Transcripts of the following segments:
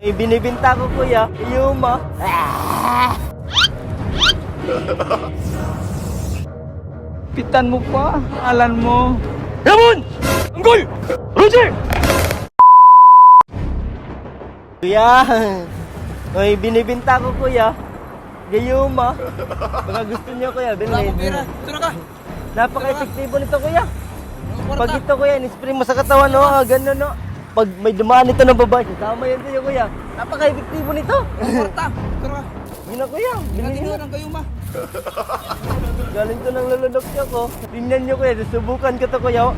May binibinta ko kuya, Yuma. Pitan mo pa, alan mo. Ramon! Anggol! Roger! Kuya, may binibinta ko kuya, Gayuma. Baka gusto niyo kuya, bilhin. Tura ka. Napaka-epektibo nito kuya. Pag ito kuya, in-spray mo sa katawan, no? Ah, ganun, no? Pag may dumaan ito ng babae, kasama yan sa'yo kuya. Napaka-epektibo nito. Kwarta. Tura ka. Yun na kuya, ng kayo ma. Galing to ng lulunok niyo ko. Tingnan niyo kuya, susubukan ko to kuya. oh.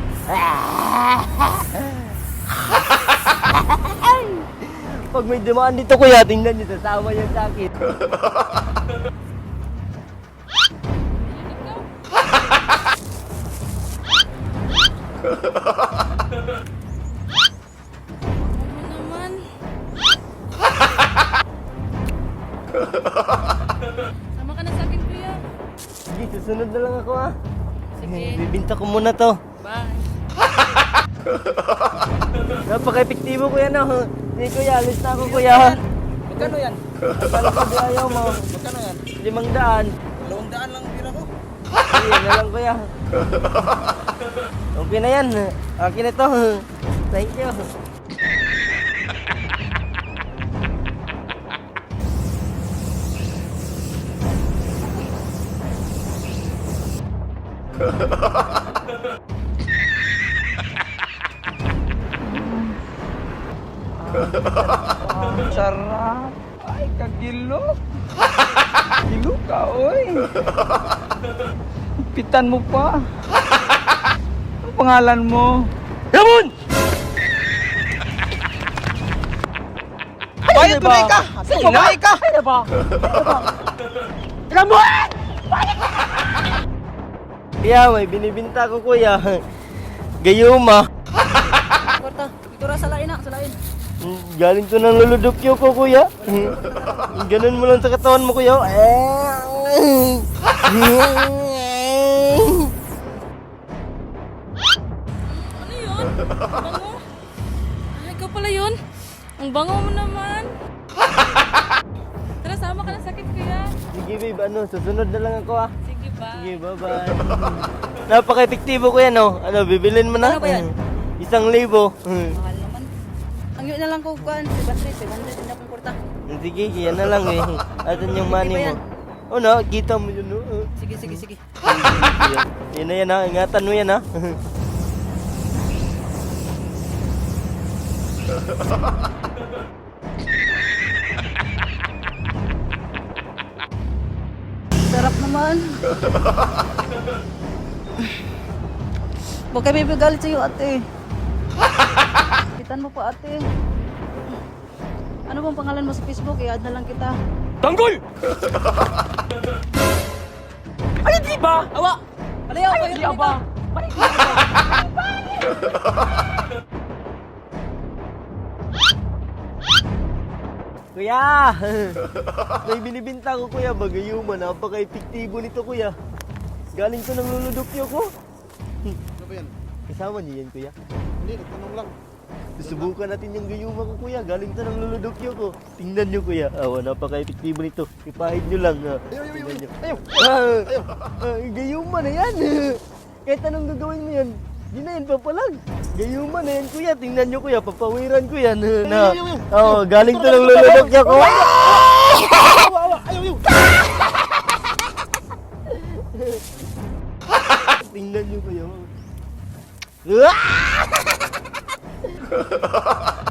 Pag may dumaan dito kuya, tingnan niyo, sasama yan sa akin. Ano Sama ka na sa akin, kuya. Sige, susunod na lang ako ha. Sige. Bibinta ko muna to. Bye. Napaka-epektibo kuya no. Hindi kuya, alis na ako kuya. Magkano yan? Akala ko di ayaw mo. Magkano yan? Limang daan. Dalawang daan lang pira ko. Sige, yan na lang kuya. Okay na yan. Akin na to. Thank you. Ang sarap. Ay, kagilo. Kilo ka, oy. Pitan mo pa. Ang pangalan mo? Ramon! Bayad tunay ka! Sige, babae ka! Ramon! Kuya, may binibinta ko kuya. Gayuma. Kwarta. Itura sa lain na, sa lain. Galing to ng luludukyo ko kuya. Ganun mo lang sa katawan mo kuya. Ano yun? Bango? Ay, ikaw pala yun. Ang bango mo naman. Tara, sama ka na sa akin, kuya. Sige babe, ano, susunod na lang ako ah. Sige, bye. Sige, bye-bye. Napaka-epektibo ko yan, oh. Ano, bibilin mo na? Ano ba yan? Isang libo. Mahal naman. Ang yun na lang ko, kuhan. 700, 700, hindi akong kwarta. Sige, yan na lang eh. Atin yung money mo. Oh, na, kita mo yun, oh. Sige, sige, sige. Yan. Na yan, ha. Ingatan mo yan, ha. Sarap naman. Huwag kami galit sa'yo, ate. Kitan mo pa, ate. Ano bang pangalan mo sa Facebook? I-add na lang kita. Tanggol! Ay, di ba? Awa! Alayaw Ay, kayo di ba? Kuya! May binibinta ko, kuya. Bagayuma. Napaka-epektibo nito, kuya. Galing to ng luludukyo ko. Ano ba yan? Kasama niyo yan, kuya. Hindi, nagtanong lang. Susubukan natin yung gayuma ko, kuya. Galing to ng luludukyo ko. Tingnan niyo, kuya. Awa, napaka-epektibo nito. Ipahid niyo lang. ah. Ayaw, ayaw, ayaw, niyo. ayaw. Ah, Ayaw. ah, gayuma na yan. Kahit anong gagawin mo yan, di na yan papalag. Gayuma na yan, kuya. Tingnan niyo, kuya. Papawiran ko yan. Na, oh, galing to ng ko. Awa, ayaw, ayaw. Tingnan niyo kuya.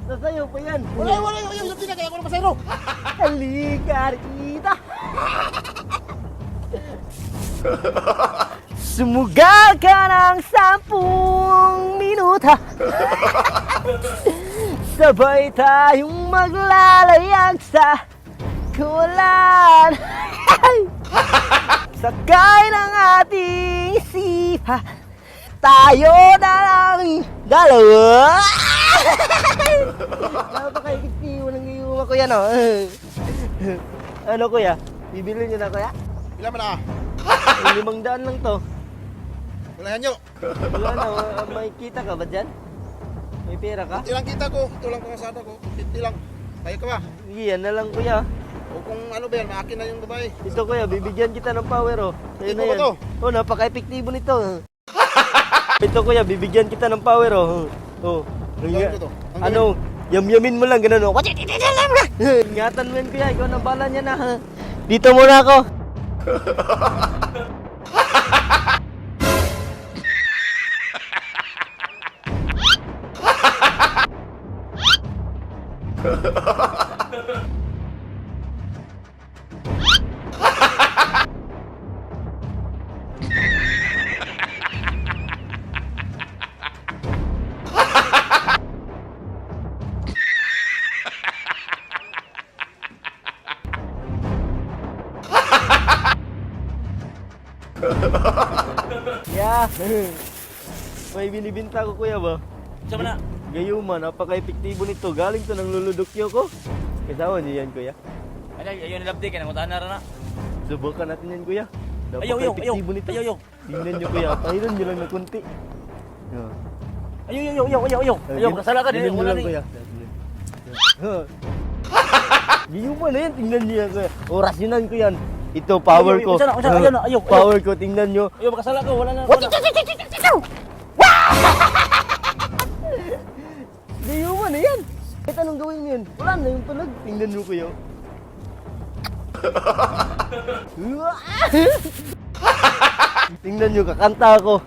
Sasayaw pa yan. Wala, wala, ayaw. Hindi na kaya ako na masayro. Halika, kita. Sumugal ka ng sampung minuta Sabay tayong maglalayag sa kulan Sakay ng ating isipan Tayo na lang dalawa Napaka-ikitiw ng iyuma ko yan oh. Ano kuya? Bibili niyo na kuya? Ilan mo na? Limang daan lang to. Wala nyo. Wala na, wa- may kita ka ba dyan? May pera ka? Ito lang kita ko. Ito lang pangasada ko. Ito lang. Kaya ka ba? Yan na lang kuya. O kung ano ba yan, maakin na yung babae. Ito kuya, bibigyan kita ng power oh. Sa'yo Ito ba to? Oh, napaka-epektibo nito. Ito kuya, bibigyan kita ng power oh. Oh. Gawin ko to. Ang Ano, yam-yamin mo lang ganun oh. Ingatan mo yan kuya, ikaw nang bala niya na. ha. Dito muna ako. Yeah. May binibinta ko kuya ba? Sama na. Gayuma, napaka-epektibo nito. Galing to ng luludokyo ko. Kasama niyo yan kuya. Ay, ayaw ni Labdi, kaya nanguntahan na rin na. Subukan natin yan kuya. Ayaw, ayaw, ayaw. Napaka-epektibo nito. Ayaw, ayaw. Tingnan nyo kuya, pahiran nyo lang na kunti. Ayaw, ayaw, ayaw, ayaw, ayaw. Ayaw, kasala ka. Tingnan nyo Wala lang ni. kuya. Gayuma na yan, tingnan nyo yan kuya. Oras yun lang ko yan. Ito, power ko. ayaw, ayaw, ayaw, ayaw, ayaw. Power ko, tingnan nyo. Ayaw, makasala ka. Wala na. Wala. Gayuma na yan. Kahit anong gawin mo yan, wala na yung tunog. Tingnan nyo kuya. Tingnan nyo, kakanta ako.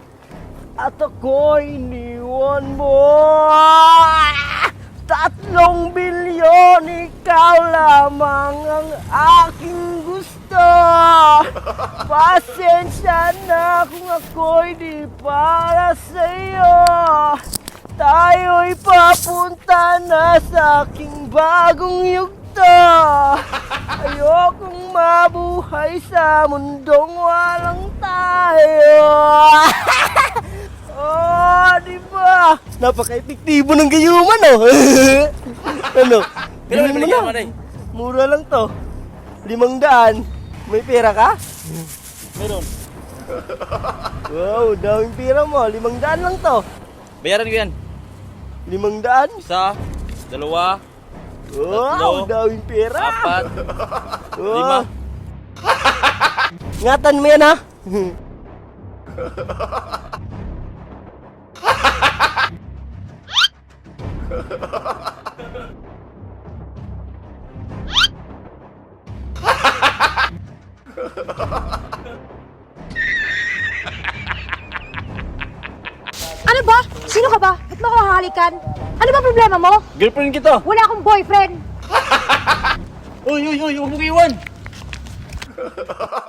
At ako'y iniwan mo. Tatlong bilyon, ikaw lamang ang aking gusto. Pasensya na kung ako'y di para sa'yo. Tayo'y papunta na sa aking bagong yugto. Ayokong mabuhay sa mundong walang tayo. oh, di ba? Napaka-epektibo ng gayuman, oh. ano? Pero Bilhin mo na. Mura lang to. Limang daan. May pera ka? Meron. Wow, daming pera mo. Limang daan lang to. Bayaran ko yan. Limang daan? Isa, dalawa, Wow, Tatlo. daming pera. apat, Wow. lima. Ingatan mo yan ha. Ano ba? Sino ka ba? Ba't mo ako hahalikan? Ano ba problema mo? Girlfriend kita. Wala akong boyfriend. Uy, uy, uy, huwag mo iwan.